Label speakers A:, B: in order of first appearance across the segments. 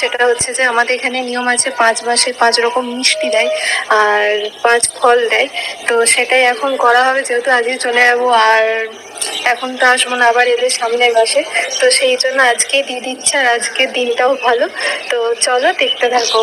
A: সেটা হচ্ছে যে আমাদের এখানে নিয়ম আছে পাঁচ মাসে পাঁচ রকম মিষ্টি দেয় আর পাঁচ ফল দেয়। তো সেটাই এখন করা হবে যেহেতু আজকে চলে যাব আর এখন তো আসব না, আবার এদের সামনের মাসে। তো সেই জন্য আজকে দিয়ে দিচ্ছে আর আজকের দিনটাও ভালো। তো চলো দেখতে থাকো।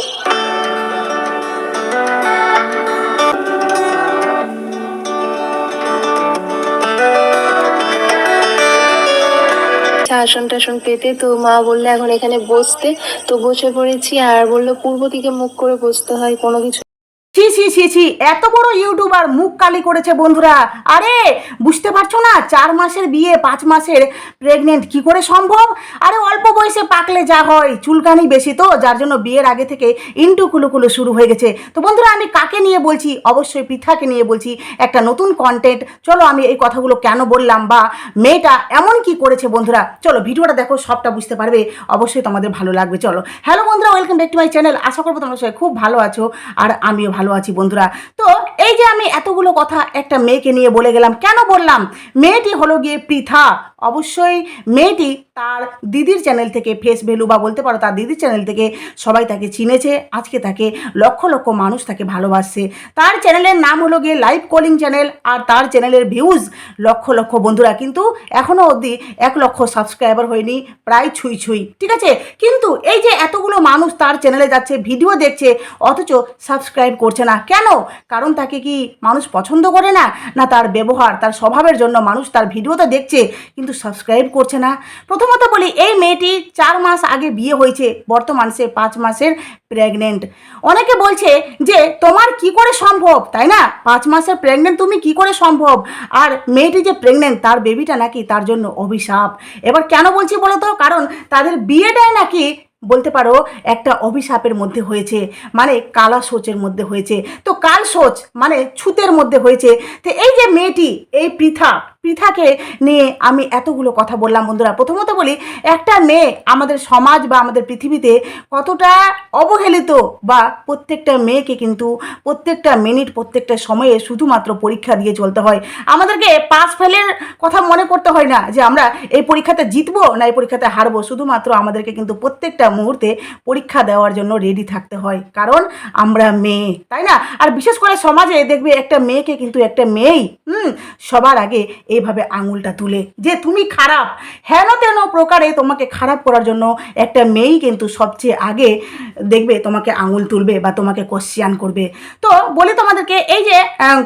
A: আসন টাসন পেতে তো মা বললে এখন এখানে বসতে। তো বসে পড়েছি আর বলল পূর্ব দিকে মুখ করে বসতে হয়, কোনো কিছু
B: ছি ছি ছি, এত বড় ইউটিউবার মুখ কালি করেছে বন্ধুরা। আরে, বুঝতে পারছ না? চার মাসের বিয়ে, পাঁচ মাসের প্রেগনেন্ট কি করে সম্ভব? আরে, অল্প বয়সে পাকলে যা হয়, চুলকানি বেশি তো, যার জন্য বিয়ের আগে থেকে ইন্টু কুলুকুলু শুরু হয়ে গেছে। তো বন্ধুরা, আমি কাকে নিয়ে বলছি? অবশ্যই পৃথাকে নিয়ে বলছি। একটা নতুন কন্টেন্ট চলো, আমি এই কথাগুলো কেন বললাম? বা মেয়েটা এমন কি করেছে বন্ধুরা? চলো, ভিডিওটা দেখো, সবটা বুঝতে পারবে। অবশ্যই তোমাদের ভালো লাগবে। চলো হ্যালো বন্ধুরা welcome back to my channel আশা করব তোমরা সবাই খুব ভালো আছো, আর আমিও ভালো আছি। বন্ধুরা। তো এই যে আমি এতগুলো কথা একটা মেয়েকে নিয়ে বলে গেলাম, কেন বললাম? মেয়েটি হলো গিয়ে পৃথা। অবশ্যই মেয়েটি তার দিদির চ্যানেল থেকে ফেস ভ্যালু বা বলতে পারো তার দিদির চ্যানেল থেকে সবাই তাকে চিনেছে, আজকে তাকে লক্ষ লক্ষ মানুষ তাকে ভালোবাসছে। তার চ্যানেলের নাম হলো গিয়ে লাইভ কলিং চ্যানেল আর তার চ্যানেলের ভিউজ লক্ষ লক্ষ বন্ধুরা। কিন্তু এখনও অবধি এক লক্ষ সাবস্ক্রাইবার হয়নি, প্রায় ছুঁই ছুঁই। ঠিক আছে? কিন্তু এই যে মানুষ তার চ্যানেলে যাচ্ছে ভিডিও দেখছে, অথচ সাবস্ক্রাইব করছে না। কেন? কারণ তাকে কি মানুষ পছন্দ করে না? না তার ব্যবহার, তার স্বভাবের জন্য মানুষ তার ভিডিওটা দেখছে, কিন্তু সাবস্ক্রাইব করছে না? প্রথমত বলি, এই মেয়েটি চার মাস আগে বিয়ে হয়েছে। বর্তমান সে পাঁচ মাসের প্রেগনেন্ট অনেকে বলছে যে, তোমার কি করে সম্ভব? তাই না? পাঁচ মাসের প্রেগনেন্ট তুমি কি করে সম্ভব? আর মেয়েটি যে প্রেগনেন্ট তার বেবিটা নাকি তার জন্য অভিশাপ। এবার কেন বলছি বলো তো কারণ তাদের বিয়েটাই নাকি বলতে পারো, একটা অভিশাপের মধ্যে হয়েছে মানে কালা সোচের মধ্যে হয়েছে। তো কাল সোচ মানে ছুতের মধ্যে হয়েছে। তো এই যে মেয়েটি, এই পৃথা পৃথাকে নিয়ে আমি এতগুলো কথা বললাম, বন্ধুরা। প্রথমত বলি, একটা মেয়ে আমাদের সমাজ বা আমাদের পৃথিবীতে কতটা অবহেলিত বা প্রত্যেকটা মেয়েকে কিন্তু প্রত্যেকটা মিনিট, প্রত্যেকটা সময়ে শুধুমাত্র পরীক্ষা দিয়ে চলতে হয়। আমাদেরকে পাস ফেলের কথা মনে করতে হয় না যে আমরা এই পরীক্ষাতে জিতবো না এই পরীক্ষাতে হারবো। শুধুমাত্র আমাদেরকে কিন্তু প্রত্যেকটা মুহূর্তে পরীক্ষা দেওয়ার জন্য রেডি থাকতে হয়, কারণ আমরা মেয়ে, তাই না? আর বিশেষ করে সমাজে দেখবে একটা মেয়েকে কিন্তু একটা মেয়েই, হুম, সবার আগে এইভাবে আঙুলটা তুলে যে তুমি খারাপ। হেন তেন প্রকারে তোমাকে খারাপ করার জন্য একটা মেয়েই কিন্তু সবচেয়ে আগে দেখবে তোমাকে আঙুল তুলবে বা তোমাকে কোশ্চিয়ান করবে। তো বলি তোমাদেরকে এই যে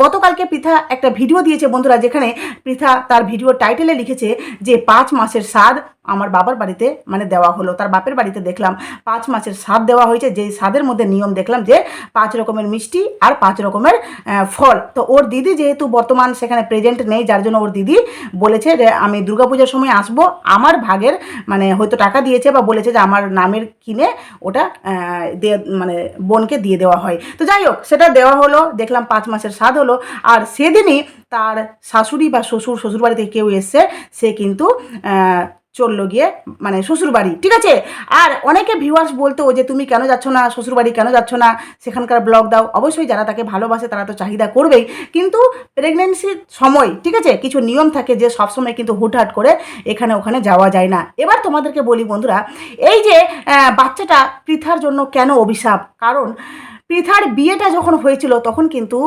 B: গতকালকে পৃথা একটা ভিডিও দিয়েছে বন্ধুরা যেখানে পৃথা তার ভিডিও টাইটেলে লিখেছে যে, পাঁচ মাসের স্বাদ আমার বাবার বাড়িতে মানে দেওয়া হলো। তার বাপের বাড়িতে দেখলাম, পাঁচ মাসের স্বাদ দেওয়া হয়েছে। যেই স্বাদের মধ্যে নিয়ম দেখলাম যে, পাঁচ রকমের মিষ্টি আর পাঁচ রকমের ফল। তো ওর দিদি যেহেতু বর্তমান সেখানে প্রেজেন্ট নেই, যার জন্য ওর দিদি বলেছে যে, আমি দুর্গাপূজার সময় আসব। আমার ভাগের মানে হয়তো টাকা দিয়েছে বা বলেছে যে, আমার নামের কিনে ওটা দিয়ে মানে বোনকে দিয়ে দেওয়া হয়। তো যাই হোক, সেটা দেওয়া হলো, দেখলাম পাঁচ মাসের স্বাদ হলো। আর সেদিনই তার শাশুড়ি বা শ্বশুর, শ্বশুরবাড়িতে কেউ এসছে, সে কিন্তু চলল গিয়ে মানে শ্বশুরবাড়ি, ঠিক আছে? আর অনেকে ভিউয়ার্স বলতো যে, তুমি কেন যাচ্ছ না? শ্বশুরবাড়ি কেন যাচ্ছ না? সেখানকার ব্লগ দাও। অবশ্যই যারা তাকে ভালোবাসে, তারা তো চাহিদা করবেই। কিন্তু প্রেগনেন্সির সময়, ঠিক আছে? কিছু নিয়ম থাকে যে, সবসময় কিন্তু হুটহাট করে এখানে ওখানে যাওয়া যায় না। এবার তোমাদেরকে বলি বন্ধুরা, এই যে বাচ্চাটা পৃথার জন্য কেন অভিশাপ? কারণ পৃথার বিয়েটা যখন হয়েছিল, তখন কিন্তু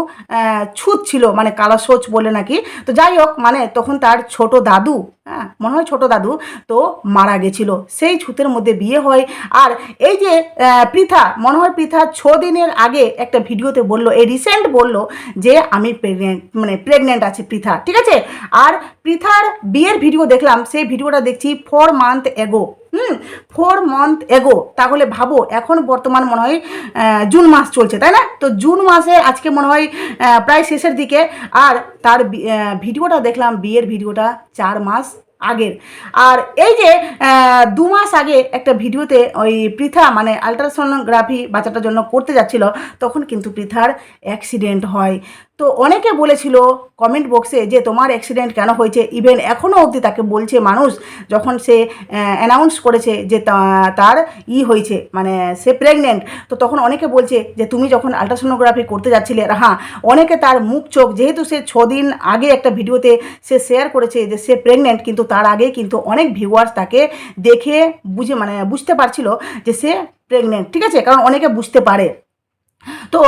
B: ছুত ছিল মানে কালা সোচ বলে নাকি। তো যাই হোক মানে তখন তার ছোট দাদু হ্যাঁ মনে হয় ছোট দাদু, তো মারা গেছিল। সেই ছুতের মধ্যে বিয়ে হয়। আর এই যে পৃথা, মনে হয় পৃথা ছ দিনের আগে একটা ভিডিওতে বলল, এই রিসেন্ট বলল যে, আমি প্রেগনেন্ট মানে প্রেগনেন্ট আছে পৃথা। ঠিক আছে? আর পৃথার বিয়ের ভিডিও দেখলাম, সেই ভিডিওটা দেখছি ফোর মান্থ এগো হুম ফোর মান্থ এগো তাহলে ভাবো, এখন বর্তমান মনে হয় জুন মাস চলছে, তাই না? তো জুন মাসে আজকে মনে হয় প্রায় শেষের দিকে। আর তার ভিডিওটা দেখলাম, বিয়ের ভিডিওটা চার মাস আগের। আর এই যে দু মাস আগে একটা ভিডিওতে ওই পৃথা মানে আলট্রাসোনোগ্রাফি বাচ্চাটার জন্য করতে যাচ্ছিল, তখন কিন্তু পৃথার অ্যাক্সিডেন্ট হয়। তো অনেকে বলেছিল কমেন্ট বক্সে যে তোমার অ্যাক্সিডেন্ট কেন হয়েছে? ইভেন এখনও অবধি তাকে বলছে মানুষ যখন সে অ্যানাউন্স করেছে যে তার ই হয়েছে মানে সে প্রেগনেন্ট তো তখন অনেকে বলছে যে তুমি যখন আলট্রাসোনোগ্রাফি করতে যাচ্ছিলে হ্যাঁ অনেকে তার মুখ, চোখ, যেহেতু সে ছদিন আগে একটা ভিডিওতে সে শেয়ার করেছে যে সে প্রেগনেন্ট কিন্তু তার আগে কিন্তু অনেক ভিউয়ার্স তাকে দেখে বুঝে মানে বুঝতে পারছিল যে সে প্রেগনেন্ট ঠিক আছে? কারণ অনেকে বুঝতে পারে। তো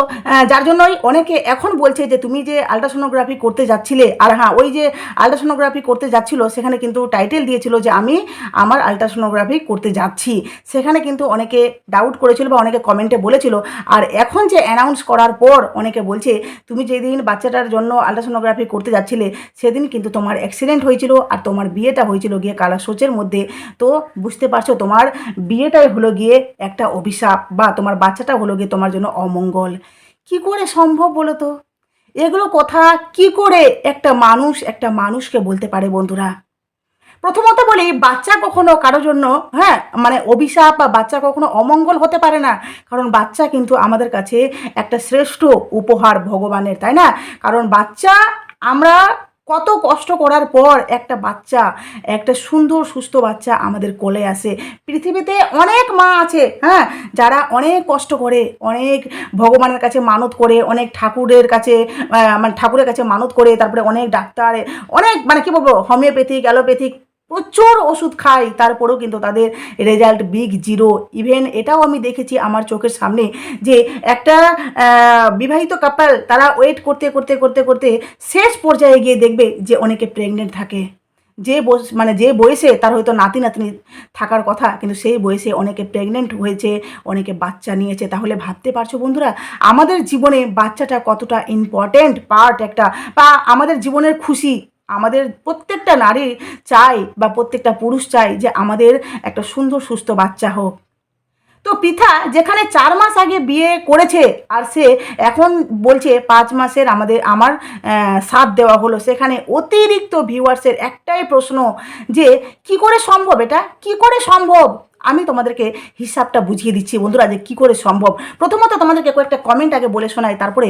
B: যার জন্যই অনেকে এখন বলছে যে তুমি যে আলট্রাসোনোগ্রাফি করতে যাচ্ছিলে, আর হ্যাঁ ওই যে আলট্রাসোনোগ্রাফি করতে যাচ্ছিল, সেখানে কিন্তু টাইটেল দিয়েছিল যে আমি আমার আলট্রাসোনোগ্রাফি করতে যাচ্ছি। সেখানে কিন্তু অনেকে ডাউট করেছিল বা অনেকে কমেন্টে বলেছিল। আর এখন যে অ্যানাউন্স করার পর অনেকে বলছে, তুমি যেদিন বাচ্চাটার জন্য আলট্রাসোনোগ্রাফি করতে যাচ্ছিলে, সেদিন কিন্তু তোমার অ্যাক্সিডেন্ট হয়েছিল আর তোমার বিয়েটা হয়েছিল গিয়ে কালাসোচের মধ্যে। তো বুঝতে পারছ, তোমার বিয়েটাই হলো গিয়ে একটা অভিশাপ বা তোমার বাচ্চাটা হলো গিয়ে তোমার জন্য অমঙ্গল। কি করে সম্ভব বলো তো? এগুলো কথা কি করে একটা মানুষ একটা মানুষকে বলতে পারে বন্ধুরা? প্রথমত বলি, বাচ্চা কখনো কারও জন্য হ্যাঁ মানে অভিশাপ বা বাচ্চা কখনো অমঙ্গল হতে পারে না। কারণ বাচ্চা কিন্তু আমাদের কাছে একটা শ্রেষ্ঠ উপহার ভগবানের, তাই না? কারণ বাচ্চা আমরা কত কষ্ট করার পর একটা বাচ্চা, একটা সুন্দর, সুস্থ বাচ্চা আমাদের কোলে আসে। পৃথিবীতে অনেক মা আছে হ্যাঁ যারা অনেক কষ্ট করে, অনেক ভগবানের কাছে মানত করে, অনেক ঠাকুরের কাছে মানে ঠাকুরের কাছে মানত করে, তারপরে অনেক ডাক্তার, অনেক মানে কী বলব হোমিওপ্যাথিক অ্যালোপ্যাথিক প্রচুর ওষুধ খাই, তারপরেও কিন্তু তাদের রেজাল্ট বিগ জিরো ইভেন এটাও আমি দেখেছি আমার চোখের সামনে যে একটা বিবাহিত কাপাল তারা ওয়েট করতে করতে করতে করতে শেষ পর্যায়ে গিয়ে দেখবে যে অনেকে প্রেগনেন্ট থাকে। যে মানে যে বয়সে তার হয়তো নাতি, নাতনি থাকার কথা, কিন্তু সেই বয়সে অনেকে প্রেগনেন্ট হয়েছে, অনেকে বাচ্চা নিয়েছে। তাহলে ভাবতে পারছ বন্ধুরা, আমাদের জীবনে বাচ্চাটা কতটা ইম্পর্ট্যান্ট পার্ট একটা, বা আমাদের জীবনের খুশি আমাদের প্রত্যেকটা নারী চাই বা প্রত্যেকটা পুরুষ চাই যে আমাদের একটা সুন্দর, সুস্থ বাচ্চা হোক। তো পৃথা যেখানে চার মাস আগে বিয়ে করেছে আর সে এখন বলছে পাঁচ মাসের আমাদের, আমার সাথ দেওয়া হলো। সেখানে অতিরিক্ত ভিউয়ার্সের একটাই প্রশ্ন যে, কি করে সম্ভব এটা? কি করে সম্ভব? আমি তোমাদেরকে হিসাবটা বুঝিয়ে দিচ্ছি, বন্ধুরা, যে কী করে সম্ভব। প্রথমত তোমাদেরকে কয়েকটা কমেন্ট আগে বলে শোনাই, তারপরে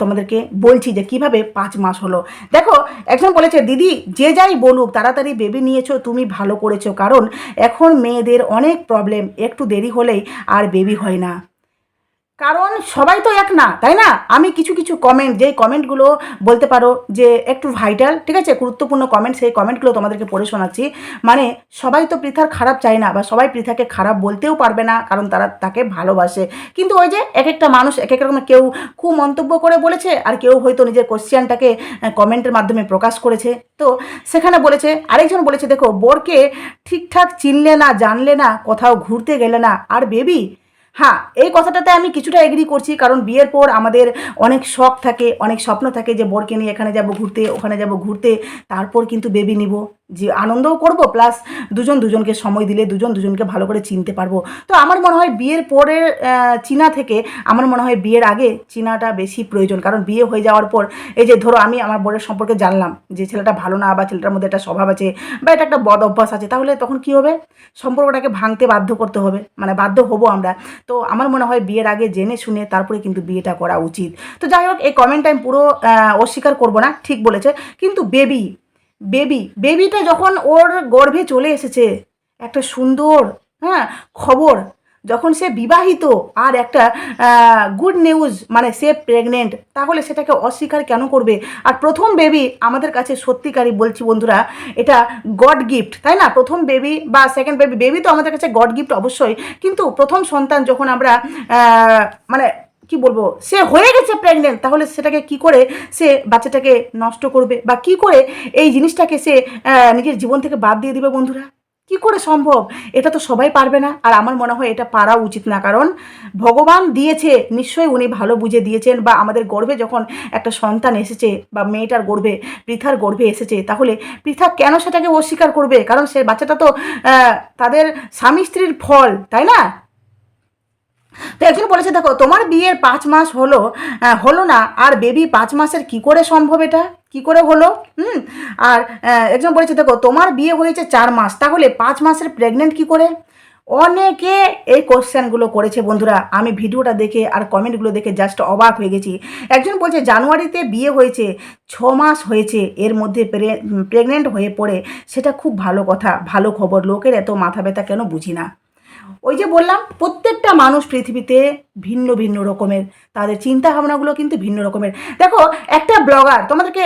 B: তোমাদেরকে বলছি যে কীভাবে পাঁচ মাস হলো। দেখো, একজন বলেছে, দিদি, যে যাই বলুক, তাড়াতাড়ি বেবি নিয়েছো, তুমি ভালো করেছ। কারণ এখন মেয়েদের অনেক প্রবলেম একটু দেরি হলেই আর বেবি হয় না। কারণ সবাই তো এক না, তাই না? আমি কিছু কিছু কমেন্ট যেই কমেন্টগুলো বলতে পারো যে একটু ভাইটাল ঠিক আছে? গুরুত্বপূর্ণ কমেন্ট সেই কমেন্টগুলো তোমাদেরকে পড়ে শোনাচ্ছি। মানে সবাই তো পৃথার খারাপ চায় না বা সবাই পৃথাকে খারাপ বলতেও পারবে না, কারণ তারা তাকে ভালোবাসে। কিন্তু ওই যে এক একটা মানুষ এক এক রকমের কেউ খুব মন্তব্য করে বলেছে, আর কেউ হয়তো নিজের কোশ্চেনটাকে কমেন্টের মাধ্যমে প্রকাশ করেছে। তো সেখানে বলেছে, আরেকজন বলেছে, দেখো, বরকে ঠিকঠাক চিনলে না, জানলে না, কোথাও ঘুরতে গেলে না। আর বেবি হ্যাঁ এই কথাটাতে আমি কিছুটা এগ্রি করছি, কারণ বিয়ের পর আমাদের অনেক শখ থাকে, অনেক স্বপ্ন থাকে যে বরকে নিয়ে এখানে যাব ঘুরতে, ওখানে যাব ঘুরতে, তারপর কিন্তু বেবি নিব। যে আনন্দও করব প্লাস দুজন দুজনকে সময় দিলে দুজন দুজনকে ভালো করে চিনতে পারব। তো আমার মনে হয় বিয়ের পরে চিনা থেকে আমার মনে হয় বিয়ের আগে চিনাটা বেশি প্রয়োজন। কারণ বিয়ে হয়ে যাওয়ার পর, এই যে ধরো আমি আমার বোনের সম্পর্কে জানলাম যে ছেলেটা ভালো না বা ছেলেটার মধ্যে একটা স্বভাব আছে বা এটা একটা বদ অভ্যাস আছে, তাহলে তখন কি হবে? সম্পর্কটাকে ভাঙতে বাধ্য করতে হবে মানে বাধ্য হব আমরা। তো আমার মনে হয় বিয়ের আগে জেনে শুনে তারপরে কিন্তু বিয়েটা করা উচিত। তো যাই হোক, এই কমেন্ট আমি পুরো অস্বীকার করব না, ঠিক বলেছে। কিন্তু বেবি বেবি, বেবিটা যখন ওর গর্ভে চলে এসেছে, একটা সুন্দর হ্যাঁ খবর, যখন সে বিবাহিত আর একটা গুড নিউজ মানে সে প্রেগনেন্ট তাহলে সেটাকে অস্বীকার কেন করবে? আর প্রথম বেবি আমাদের কাছে সত্যিকারই বলছি বন্ধুরা, এটা গড গিফট তাই না? প্রথম বেবি বা সেকেন্ড বেবি বেবি তো আমাদের কাছে গড গিফট অবশ্যই, কিন্তু প্রথম সন্তান যখন আমরা মানে কি বলব? সে হয়ে গেছে প্রেগনেন্ট তাহলে সেটাকে কি করে সে বাচ্চাটাকে নষ্ট করবে? বা কি করে এই জিনিসটাকে সে নিজের জীবন থেকে বাদ দিয়ে দিবে বন্ধুরা? কি করে সম্ভব? এটা তো সবাই পারবে না, আর আমার মনে হয় এটা পারা উচিত না। কারণ ভগবান দিয়েছে, নিশ্চয়ই উনি ভালো বুঝে দিয়েছেন, বা আমাদের গর্ভে যখন একটা সন্তান এসেছে, বা মেয়েটার গর্ভে, পৃথার গর্ভে এসেছে, তাহলে পৃথা কেন সেটাকে অস্বীকার করবে? কারণ সে বাচ্চাটা তো তাদের স্বামী স্ত্রীর ফল, তাই না? তো একজন বলেছে, দেখো, তোমার বিয়ের পাঁচ মাস হলো হলো না, আর বেবি পাঁচ মাসের কি করে সম্ভব এটা? কি করে হলো? হুম? আর একজন বলেছে, দেখো, তোমার বিয়ে হয়েছে চার মাস, তাহলে পাঁচ মাসের প্রেগনেন্ট কি করে? অনেকে এই কোশ্চেনগুলো করেছে বন্ধুরা, আমি ভিডিওটা দেখে আর কমেন্টগুলো দেখে জাস্ট অবাক হয়ে গেছি। একজন বলছে, জানুয়ারিতে বিয়ে হয়েছে, ছ মাস হয়েছে, এর মধ্যে প্রেগনেন্ট হয়ে পড়ে, সেটা খুব ভালো কথা, ভালো খবর, লোকের এত মাথা ব্যথা কেন বুঝি না? ওই যে বললাম, প্রত্যেকটা মানুষ পৃথিবীতে ভিন্ন ভিন্ন রকমের। তাদের চিন্তা ভাবনাগুলো কিন্তু ভিন্ন রকমের। দেখো, একটা ব্লগার, তোমাদেরকে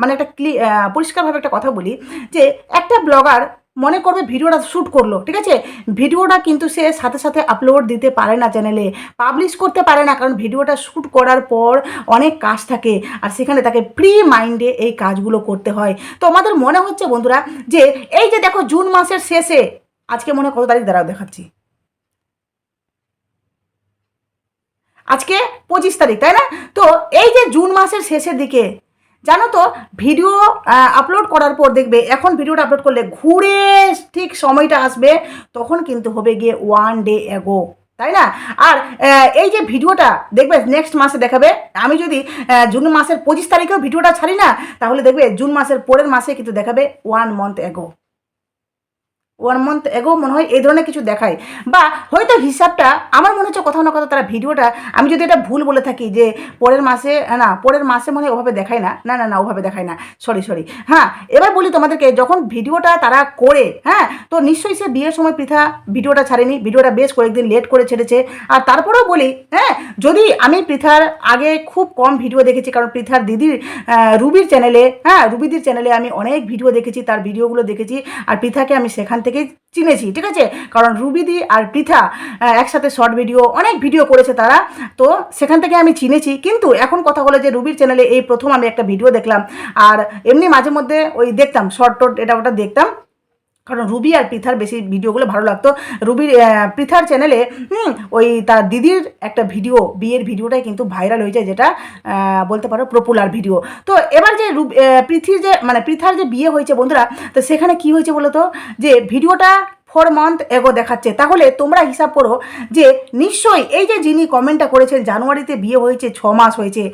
B: মানে একটা ক্লি পরিষ্কারভাবে একটা কথা বলি, যে একটা ব্লগার মনে করবে ভিডিওটা শ্যুট করল, ঠিক আছে? ভিডিওটা কিন্তু সে সাথে সাথে আপলোড দিতে পারে না চ্যানেলে, পাবলিশ করতে পারে না, কারণ ভিডিওটা শ্যুট করার পর অনেক কাজ থাকে, আর সেখানে তাকে প্রি মাইন্ডে এই কাজগুলো করতে হয়। তো আমাদের মনে হচ্ছে বন্ধুরা, যে এই যে দেখো, জুন মাসের শেষে, আজকে মনে কত তারিখ, দাঁড়াও দেখাচ্ছি। আজকে পঁচিশ তারিখ, তাই না? তো এই যে জুন মাসের শেষের দিকে, জানো তো, ভিডিও আপলোড করার পর দেখবে, এখন ভিডিওটা আপলোড করলে ঘুরে ঠিক সময়টা আসবে, তখন কিন্তু হবে গিয়ে ওয়ান ডে এগো তাই না? আর এই যে ভিডিওটা, দেখবে নেক্সট মাসে দেখাবে, আমি যদি জুন মাসের পঁচিশ তারিখেও ভিডিওটা ছাড়ি না, তাহলে দেখবে জুন মাসের পরের মাসে কিন্তু দেখাবে one month ago one month ago মনে হয় এই ধরনের কিছু দেখায়। বা হয়তো হিসাবটা আমার মনে হচ্ছে কোথাও না কোথাও তারা ভিডিওটা, আমি যদি এটা ভুল বলে থাকি যে পরের মাসে, না, পরের মাসে মনে হয় ওভাবে দেখায় না। না না না, ওভাবে দেখায় না। সরি সরি হ্যাঁ এবার বলি তোমাদেরকে, যখন ভিডিওটা তারা করে হ্যাঁ তো নিশ্চয়ই সে বিয়ের সময় পৃথা ভিডিওটা ছাড়েনি, ভিডিওটা বেশ কয়েকদিন লেট করে ছেড়েছে। আর তারপরেও বলি হ্যাঁ যদি আমি পৃথার আগে খুব কম ভিডিও দেখেছি, কারণ পৃথার দিদির রুবির চ্যানেলে হ্যাঁ রুবিদির চ্যানেলে আমি অনেক ভিডিও দেখেছি, তার ভিডিওগুলো দেখেছি। আর পৃথাকে আমি সেখান থেকেই চিনেছি, ঠিক আছে? কারণ রুবিদি আর পৃথা একসাথে শর্ট ভিডিও, অনেক ভিডিও করেছে তারা। তো সেখান থেকে আমি চিনেছি। কিন্তু এখন কথা হলো যে রুবির চ্যানেলে এই প্রথম আমি একটা ভিডিও দেখলাম। আর এমনি মাঝে মধ্যে ওই দেখতাম শর্ট টর্ট এটা ওটা দেখতাম। কারণ রুবি আর পৃথার বেশি ভিডিওগুলো ভালো লাগতো। রুবির পৃথার চ্যানেলে হুম, ওই তার দিদির একটা ভিডিও, বিয়ের ভিডিওটাই কিন্তু ভাইরাল হয়েছে যেটা বলতে পারো পপুলার ভিডিও তো এবার যে রুব- পৃথির যে মানে পৃথার যে বিয়ে হয়েছে বন্ধুরা, তো সেখানে কি হয়েছে বলো তো? যে ভিডিওটা ফোর মান্থ এগো দেখাচ্ছে। তাহলে তোমরা হিসাব করো যে নিশ্চয়ই এই যে যিনি কমেন্টটা করেছেন, জানুয়ারিতে বিয়ে হয়েছে, ছ মাস হয়েছে,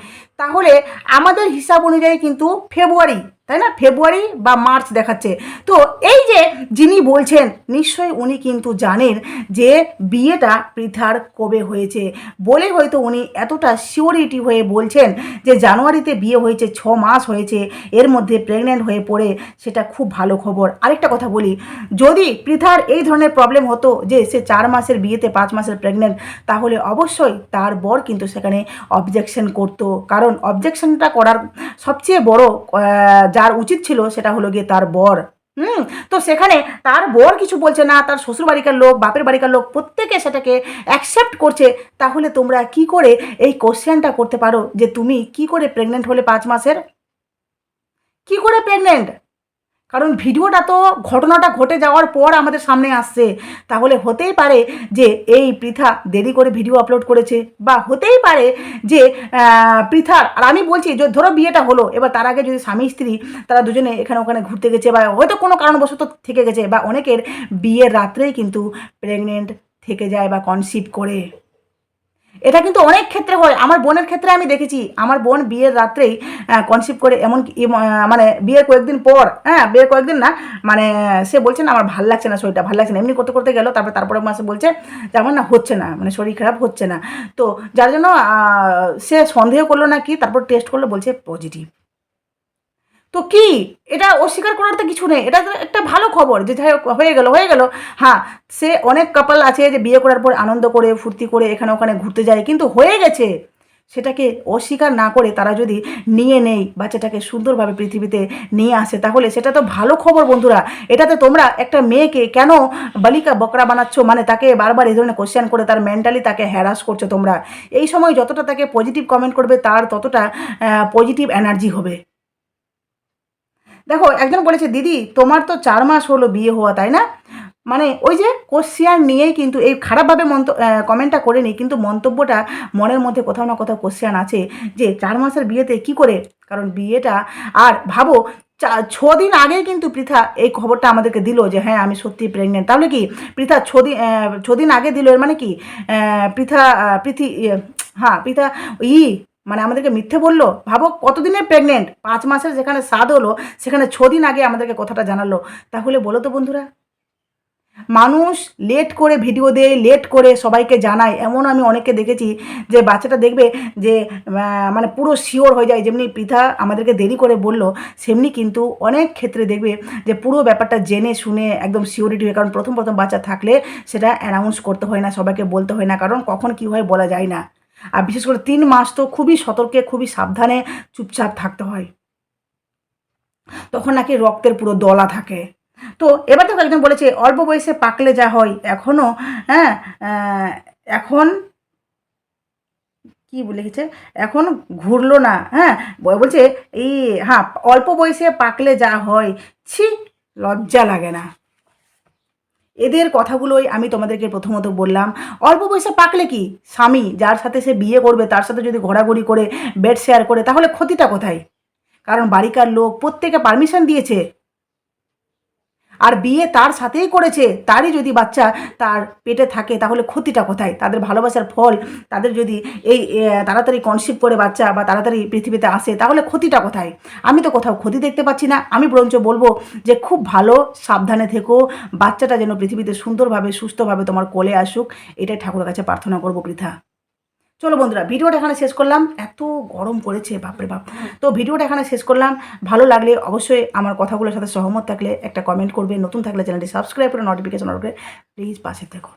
B: তাহলে আমাদের হিসাব অনুযায়ী কিন্তু ফেব্রুয়ারি তাই না? ফেব্রুয়ারি বা মার্চ দেখাচ্ছে। তো এই যে যিনি বলছেন নিশ্চয়ই উনি কিন্তু জানেন যে বিয়েটা পৃথার কবে হয়েছে। বলে হয়তো উনি এতটা সিওরিটি হয়ে বলছেন যে জানুয়ারিতে বিয়ে হয়েছে ছ মাস হয়েছে এর মধ্যে প্রেগনেন্ট হয়ে পড়ে সেটা খুব ভালো খবর। আরেকটা কথা বলি যদি পৃথার এই ধরনের প্রবলেম হতো যে সে চার মাসের বিয়েতে পাঁচ মাসের প্রেগনেন্ট তাহলে অবশ্যই তার বর কিন্তু সেখানে অবজেকশন করতো। কারণ অবজেকশনটা করার সবচেয়ে বড় আহ, যার উচিত ছিল সেটা হলো গিয়ে তার বর। হুম, তো সেখানে তার বর কিছু বলছে না, তার শ্বশুর বাড়িকার লোক, বাপের বাড়িকার লোক প্রত্যেকে সেটাকে অ্যাকসেপ্ট করছে। তাহলে তোমরা কি করে এই কোশ্চেনটা করতে পারো যে তুমি কি করে প্রেগনেন্ট হলে পাঁচ মাসের? কি করে প্রেগনেন্ট কারণ ভিডিওটা তো ঘটনাটা ঘটে যাওয়ার পর আমাদের সামনে আসছে। তাহলে হতেই পারে যে এই পৃথা দেরি করে ভিডিও আপলোড করেছে বা হতেই পারে যে পৃথার আর আমি বলছি যে ধরো বিয়েটা হলো, এবার তার আগে যদি স্বামী স্ত্রী তারা দুজনে এখানে ওখানে ঘুরতে গেছে বা হয়তো কোনো কারণবশত থেকে গেছে বা অনেকের বিয়ের রাত্রেই কিন্তু প্রেগনেন্ট থেকে যায় বা কনসিভ করে। এটা কিন্তু অনেক ক্ষেত্রে হয়। আমার বোনের ক্ষেত্রে আমি দেখেছি। আমার বোন বিয়ের রাত্রেই কনসিভ করে এমন মানে বিয়ের কয়েকদিন পর হ্যাঁ বিয়ের কয়েকদিন না মানে সে বলছে না, আমার ভালো লাগছে না শরীরটা, ভালো লাগছে না। এমনি করতে করতে গেল, তারপরে তারপরে মাসে বলছে যে আমার না, হচ্ছে না মানে শরীর খারাপ হচ্ছে না। তো যার জন্য সে সন্দেহ করল না কি, তারপর টেস্ট করল, বলছে পজিটিভ তো কি? এটা অস্বীকার করার তো কিছু নেই। এটা একটা ভালো খবর যে হয়ে গেল হয়ে গেল। হ্যাঁ সে অনেক কাপাল আছে যে বিয়ে করার পর আনন্দ করে, ফুর্তি করে, এখানে ওখানে ঘুরতে যায়। কিন্তু হয়ে গেছে। সেটাকে অস্বীকার না করে তারা যদি নিয়ে নেই, বাচ্চাটাকে সুন্দরভাবে পৃথিবীতে নিয়ে আসে, তাহলে সেটা তো ভালো খবর বন্ধুরা। এটাতে তোমরা একটা মেয়েকে কেন বালিকা বকরা বানাচ্ছ? মানে তাকে বারবার এই ধরনের কোশ্চেন করে তার মেন্টালি তাকে হ্যারাস করছ তোমরা। এই সময় যতটা তাকে পজিটিভ কমেন্ট করবে, তার ততটা পজিটিভ এনার্জি হবে। দেখো একজন বলেছে দিদি তোমার তো চার মাস হলো বিয়ে হওয়া তাই না? মানে ওই যে কোশ্চিয়ান নিয়েই কিন্তু এই খারাপভাবে মন্ত কমেন্টটা করেনি কিন্তু মন্তব্যটা মনের মধ্যে কোথাও না কোথাও কোশ্চিয়ান আছে যে চার মাসের বিয়েতে কি করে? কারণ বিয়েটা আর ভাবো ছ দিন আগে কিন্তু পৃথা এই খবরটা আমাদেরকে দিল যে হ্যাঁ আমি সত্যি প্রেগনেন্ট তাহলে কি পৃথা ছ দিন ছ দিন আগে দিল এর মানে কি পৃথা পৃথি ইয়ে, হ্যাঁ পৃথা ই মানে আমাদেরকে মিথ্যে বলল? ভাবো কতদিনের প্রেগনেন্ট পাঁচ মাসের যেখানে স্বাদ হলো, সেখানে ছ দিন আগে আমাদেরকে কথাটা জানালো। তাহলে বলো তো বন্ধুরা। মানুষ লেট করে ভিডিও দেয় লেট করে সবাইকে জানায়। এমন আমি অনেককে দেখেছি যে বাচ্চাটা দেখবে যে মানে পুরো শিওর হয়ে যায়। যেমনি পৃথা আমাদেরকে দেরি করে বলল, সেমনি কিন্তু অনেক ক্ষেত্রে দেখবে যে পুরো ব্যাপারটা জেনে শুনে একদম সিওরিটি হয়ে কারণ প্রথম প্রথম বাচ্চা থাকলে সেটা অ্যানাউন্স করতে হয় না, সবাইকে বলতে হয় না। কারণ কখন কী হয় বলা যায় না। আর বিশেষ করে তিন মাস তো খুবই সতর্কে, খুবই সাবধানে চুপচাপ থাকতে হয়। তখন নাকি রক্তের পুরো দলা থাকে। তো এবার তো একজন বলেছে, অল্প বয়সে পাকলে যা হয় এখনও হ্যাঁ এখন কি লিখেছে, এখন ঘুরলো না হ্যাঁ বলছে, এই হ্যাঁ অল্প বয়সে পাকলে যা হয়, ছি, লজ্জা লাগে না। এদের কথাগুলোই আমি তোমাদেরকে প্রথমত বললাম। অল্প পয়সা পাকলে কি? স্বামী যার সাথে সে বিয়ে করবে, তার সাথে যদি ঘোরাঘুরি করে বেড শেয়ার করে, তাহলে ক্ষতিটা কোথায়? কারণ বাড়িকার লোক প্রত্যেকে পারমিশন দিয়েছে। আর বিয়ে তার সাথেই করেছে, তারই যদি বাচ্চা তার পেটে থাকে, তাহলে ক্ষতিটা কোথায়? তাদের ভালোবাসার ফল, তাদের যদি এই তাড়াতাড়ি কনসিভ করে বাচ্চা বা তাড়াতাড়ি পৃথিবীতে আসে, তাহলে ক্ষতিটা কোথায়? আমি তো কোথাও ক্ষতি দেখতে পাচ্ছি না। আমি বরঞ্চ বলব যে খুব ভালো, সাবধানে থেকো। বাচ্চাটা যেন পৃথিবীতে সুন্দরভাবে, সুস্থভাবে তোমার কোলে আসুক, এটাই ঠাকুরের কাছে প্রার্থনা করব পৃথা চলো বন্ধুরা, ভিডিওটা এখানে শেষ করলাম। এত গরম পড়েছে, বাপরে বাপ। তো ভিডিওটা এখানে শেষ করলাম। ভালো লাগলে অবশ্যই আমার কথাগুলোর সাথে সহমত থাকলে একটা কমেন্ট করবে। নতুন থাকলে চ্যানেলটি সাবস্ক্রাইব করে নোটিফিকেশন করে প্লিজ পাশে থেকো।